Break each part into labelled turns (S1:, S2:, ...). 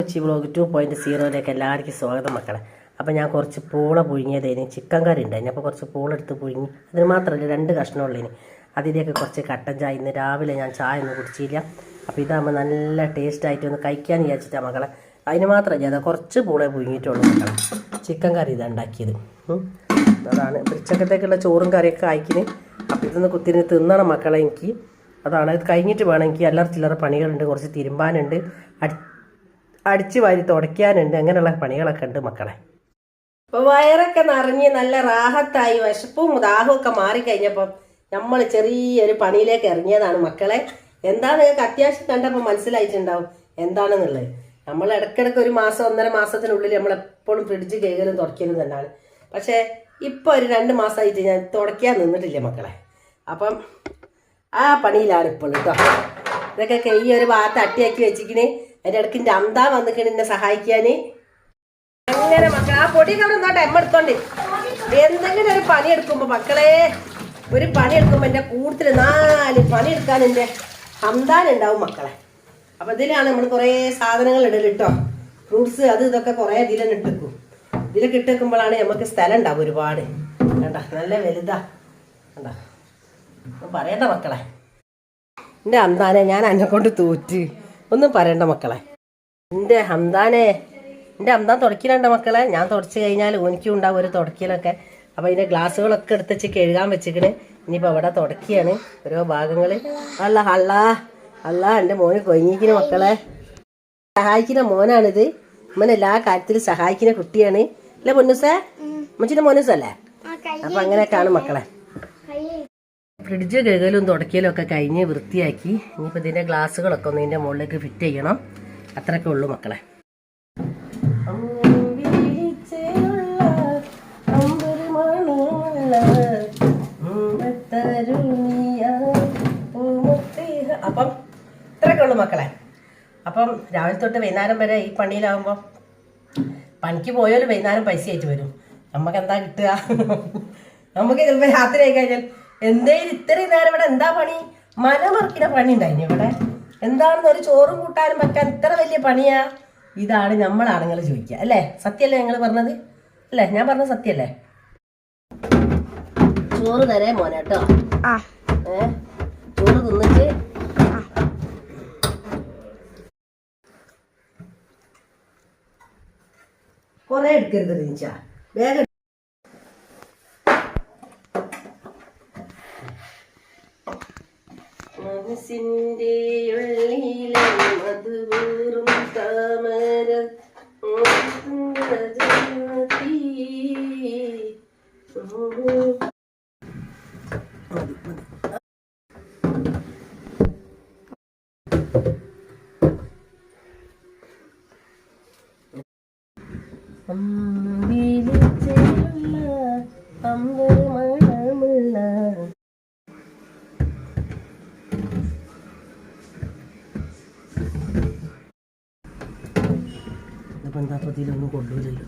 S1: Kochi blog two point സീറോയിലേക്ക് എല്ലാവർക്കും സ്വാഗതം മക്കളെ. അപ്പോൾ ഞാൻ കുറച്ച് പൂള പുഴുങ്ങിയതേന് ചിക്കൻ കറി ഉണ്ടായിരുന്നു അപ്പോൾ കുറച്ച് പൂളെടുത്ത് പുഴുങ്ങി. അതിന് മാത്രമല്ല രണ്ട് കഷ്ണമുള്ളതിന് അതിലേക്ക് കുറച്ച് കട്ടൻ ചായ. ഇന്ന് രാവിലെ ഞാൻ ചായ ഒന്നും കുടിച്ചില്ല. അപ്പോൾ ഇതാകുമ്പോൾ നല്ല ടേസ്റ്റ് ആയിട്ട് ഒന്ന് കഴിക്കാൻ വിചാരിച്ചിട്ടാണ് മക്കളെ. അതിന് മാത്രമല്ല അതാ കുറച്ച് പൂളെ പുഴുങ്ങിയിട്ടുള്ളൂ മക്കളെ. ചിക്കൻ കറി ഇതാണ് ഉണ്ടാക്കിയത്. അതാണ്. ഉച്ചക്കത്തേക്കുള്ള ചോറും കറിയൊക്കെ ആയിക്കിന്. അപ്പോൾ ഇതൊന്ന് കുത്തിരി തിന്നണം മക്കളെ എനിക്ക്. അതാണ്. ഇത് കഴിഞ്ഞിട്ട് വേണം എനിക്ക് ചില്ലറ പണികളുണ്ട്. കുറച്ച് തിരുമ്പാനുണ്ട്. അടി അടിച്ചു വാരി തുടയ്ക്കാനുണ്ട്. അങ്ങനെയുള്ള പണികളൊക്കെ ഉണ്ട് മക്കളെ. അപ്പൊ വയറൊക്കെ നിറഞ്ഞ് നല്ല റാഹത്തായി വിശപ്പും ദാഹവും ഒക്കെ മാറിക്കഴിഞ്ഞപ്പോൾ നമ്മൾ ചെറിയൊരു പണിയിലേക്ക് ഇറങ്ങിയതാണ് മക്കളെ. എന്താ നിങ്ങൾക്ക് അത്യാവശ്യം കണ്ടപ്പോൾ മനസ്സിലായിട്ടുണ്ടാവും എന്താണെന്നുള്ളത്. നമ്മൾ ഇടയ്ക്കിടയ്ക്ക് ഒരു മാസം ഒന്നര മാസത്തിനുള്ളിൽ നമ്മൾ എപ്പോഴും ഫ്രിഡ്ജ് കേകലും തുടയ്ക്കലും തന്നെയാണ്. പക്ഷേ ഇപ്പോൾ ഒരു രണ്ട് മാസമായിട്ട് ഞാൻ തുടയ്ക്കാൻ നിന്നിട്ടില്ല മക്കളെ. അപ്പം ആ പണിയിലാണ് ഇപ്പോൾ കേട്ടോ ഇതൊക്കെ കൈ ഒരു ഭാഗത്ത് അട്ടിയാക്കി വെച്ചിക്കണ് അതിന്റെ ഇടയ്ക്ക് എന്റെ അന്താ വന്നിക്കണ് എന്നെ സഹായിക്കാൻ അങ്ങനെ മക്കൾ ആ പൊടിയൊക്കെ അവിടെ നിന്നോട്ടെ എമ്മ എടുത്തോണ്ട്. എന്തെങ്കിലും ഒരു പണി എടുക്കുമ്പോ മക്കളെ ഒരു പണി എടുക്കുമ്പോ എന്റെ കൂടുതൽ നാല് പണി എടുക്കാൻ എന്റെ ഹംദാൻ ഉണ്ടാവും മക്കളെ. അപ്പൊ ഇതിലാണ് നമ്മൾ കുറേ സാധനങ്ങൾ ഇടൽ കേട്ടോ ഫ്രൂട്ട്സ് അത് ഇതൊക്കെ കുറേ ഇതിലെന്നെ ഇട്ടെക്കും. ഇതിലൊക്കെ ഇട്ടേക്കുമ്പോഴാണ് നമുക്ക് സ്ഥലം ഉണ്ടാവും ഒരുപാട്. കണ്ട നല്ല വലുതാ. കണ്ട. പറയട്ടെ മക്കളെ. എന്റെ അന്താനെ ഞാൻ എന്നെ കൊണ്ട് തോറ്റ്. ഒന്നും പറയണ്ട മക്കളെ. എന്റെ ഹന്താനെ എന്റെ ഹംദാൻ തുടക്കിലുണ്ട് മക്കളെ. ഞാൻ തുടച്ച് കഴിഞ്ഞാൽ എനിക്കും ഉണ്ടാവും ഒരു തുടക്കിലൊക്കെ. അപ്പോൾ ഇതിന്റെ ഗ്ലാസ്സുകളൊക്കെ എടുത്ത് വെച്ച് കഴുകാൻ വെച്ചിക്കണ്. ഇനിയിപ്പോൾ അവിടെ തുടക്കിയാണ് ഓരോ ഭാഗങ്ങൾ അല്ല അല്ല അല്ല എന്റെ മോന് കൊഞ്ഞിക്കുന്ന മക്കളെ. സഹായിക്കുന്ന മോനാണിത്. ഇമ്മൻ എല്ലാ കാര്യത്തിലും സഹായിക്കുന്ന കുട്ടിയാണ്. അല്ലേ പൊന്നുസേ? അമ്മച്ചിന്റെ മോനുസല്ലേ അപ്പം അങ്ങനെയൊക്കെയാണ് മക്കളെ. ഫ്രിഡ്ജ് കഴുകലും തുടക്കിയാലും ഒക്കെ കഴിഞ്ഞ് വൃത്തിയാക്കി. ഇനിയിപ്പോൾ ഇതിന്റെ ഗ്ലാസ്സുകളൊക്കെ ഒന്ന് ഇതിന്റെ മുകളിലേക്ക് ഫിറ്റ് ചെയ്യണം. അത്രയൊക്കെ ഉള്ളൂ മക്കളെ. അപ്പം ഇത്രയൊക്കെ ഉള്ളൂ മക്കളെ. അപ്പം രാവിലെ തൊട്ട് വൈകുന്നേരം വരെ ഈ പണിയിലാവുമ്പോൾ പണിക്ക് പോയാലും വൈകുന്നേരം പൈസ ആയിട്ട് വരും. നമുക്ക് എന്താ കിട്ടുക? നമുക്ക് ചിലപ്പോൾ രാത്രി ആയി കഴിഞ്ഞാൽ എന്തേലും ഇത്രയും നേരം ഇവിടെ എന്താ പണി? മലമറിക്കുന്ന പണി ഉണ്ടായിന് ഇവിടെ. എന്താണെന്ന് ഒരു ചോറും കൂട്ടാനും വെക്കാൻ ഇത്ര വലിയ പണിയാ? ഇതാണ് നമ്മൾ ആണുങ്ങൾ ചോദിക്കുക അല്ലേ? സത്യല്ലേ ഞങ്ങൾ പറഞ്ഞത്? അല്ലേ? ഞാൻ പറഞ്ഞത് സത്യല്ലേ? ചോറ് തരേ മോനെ കേട്ടോ. ഏ? ചോറ് തിന്നിട്ട് കൊറേ എടുക്കരുത് നീച്ച വേഗം മനസ്സിന്റെ ഉള്ളിലെ മധുവൂറും താമര ജാതി. ഇതിലൊന്നും കൊള്ളൂലല്ലോ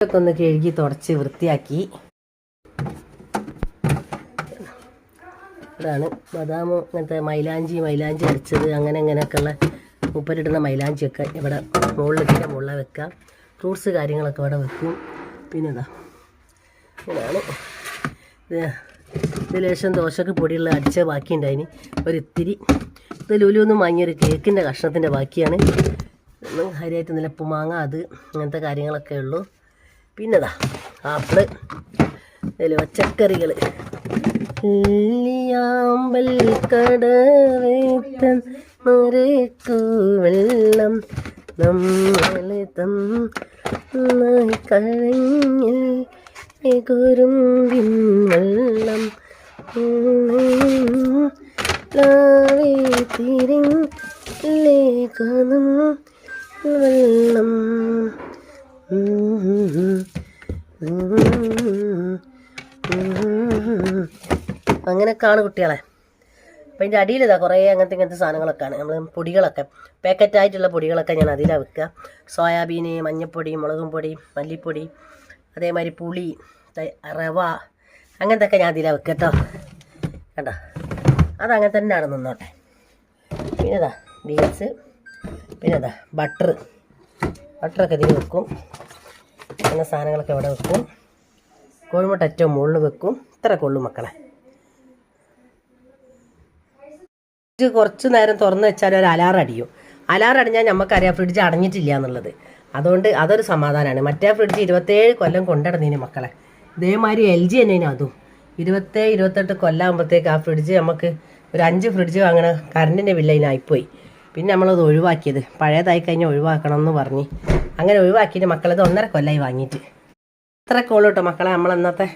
S1: ഇതൊക്കെ ഒന്ന് കഴുകി തുടച്ച് വൃത്തിയാക്കി. ഇതാണ് ബദാമോ അങ്ങനത്തെ മൈലാഞ്ചി മൈലാഞ്ചി അടിച്ചത് അങ്ങനെ അങ്ങനെയൊക്കെയുള്ള ഉപ്പരിടുന്ന മൈലാഞ്ചിയൊക്കെ ഇവിടെ മുകളിലേക്ക് മുകളിൽ വെക്കാം ഫ്രൂട്ട്സ് കാര്യങ്ങളൊക്കെ ഇവിടെ വെക്കും. പിന്നെ ഇതാ ഇതാണ്. ഇത് ലേശം ദോശക്ക് പൊടിയുള്ള അടിച്ച ബാക്കി ഒരിത്തിരി. ഇത് ലുലുന്ന് വാങ്ങിയൊരു കേക്കിന്റെ കഷ്ണത്തിന്റെ ബാക്കിയാണ്. ഒന്ന് ഹരിയായിട്ട് നല്ല ഉപ്പുമാങ്ങ അത് അങ്ങനത്തെ കാര്യങ്ങളൊക്കെ ഉള്ളൂ. പിന്നെതാ ആപ്പിൾ. ഇതിൽ പച്ചക്കറികൾ ിയാമ്പൽ കടവേത്തൻ മരക്കു വെള്ളം നമ്മളെ തന്നായി കഴിഞ്ഞിൽ കുറുമ്പിൻ വെള്ളം ലാവേ തിരിഞ്ഞേക്കണം വെള്ളം അങ്ങനെയൊക്കെയാണ് കുട്ടികളെ അപ്പം ഇതിന്റെ അടിയിൽ ഇതാ കുറേ അങ്ങനത്തെ ഇങ്ങനത്തെ സാധനങ്ങളൊക്കെയാണ്. നമ്മൾ പൊടികളൊക്കെ. പാക്കറ്റായിട്ടുള്ള പൊടികളൊക്കെ ഞാൻ അതിലാണ് വെക്കുക. സോയാബീൻ മഞ്ഞൾപ്പൊടി മുളകും പൊടി മല്ലിപ്പൊടി അതേമാതിരി പുളി റവ അങ്ങനത്തെ ഒക്കെ ഞാൻ അതിലാണ് വെക്കുക കേട്ടോ. കണ്ടോ? അതങ്ങനെ തന്നെയാണ് നിന്നോട്ടെ. പിന്നെ ഇതാ ബീൻസ് പിന്നെ ഇതാ ബട്ടർ ബട്ടറൊക്കെ ഇതിൽ വെക്കും. അങ്ങനെ സാധനങ്ങളൊക്കെ ഇവിടെ വെക്കും. കോഴിമുട്ട ഏറ്റവും മുകളിൽ വെക്കും. ഇത്ര ഉള്ളു മക്കളെ. ഫ്രിഡ്ജ് കുറച്ച് നേരം തുറന്ന് വെച്ചാൽ ഒരു അലാറം അടിയും. അലാറം അടിഞ്ഞാൽ നമുക്കറിയാം ഫ്രിഡ്ജ് അടഞ്ഞിട്ടില്ല എന്നുള്ളത്. അതുകൊണ്ട് അതൊരു സമാധാനമാണ് മറ്റേ ഫ്രിഡ്ജ് ഇരുപത്തേഴ് കൊല്ലം കൊണ്ടിടന്നീന് മക്കളെ. ഇതേമാതിരി എൽ ജി തന്നെയാണ് അതും. ഇരുപത്തേഴ് ഇരുപത്തെട്ട് കൊല്ലാകുമ്പോഴത്തേക്ക് ആ ഫ്രിഡ്ജ് നമുക്ക് ഒരു അഞ്ച് ഫ്രിഡ്ജ് വാങ്ങണ കറണ്ടിന്റെ ബില്ല് അതിനായിപ്പോയി. പിന്നെ നമ്മളത് ഒഴിവാക്കിയത്. പഴയതായി കഴിഞ്ഞാൽ ഒഴിവാക്കണം എന്ന് പറഞ്ഞ്. അങ്ങനെ ഒഴിവാക്കിയിട്ട് മക്കളത് ഒന്നര കൊല്ലമായി വാങ്ങിയിട്ട്. അത്ര കേട്ടോ മക്കളെ. നമ്മൾ ഇന്നത്തെ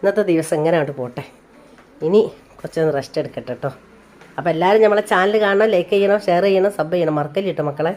S1: ഇന്നത്തെ ദിവസം ഇങ്ങനെ അങ്ങോട്ട് പോട്ടെ. ഇനി കുറച്ചൊന്ന് റെസ്റ്റ് എടുക്കട്ടെ കേട്ടോ അപ്പോൾ എല്ലാവരും നമ്മളെ ചാനൽ കാണണം ലൈക്ക് ചെയ്യണം ഷെയർ ചെയ്യണം സബ് ചെയ്യണം. മറക്കല്ലേ കേട്ടോ മക്കളെ?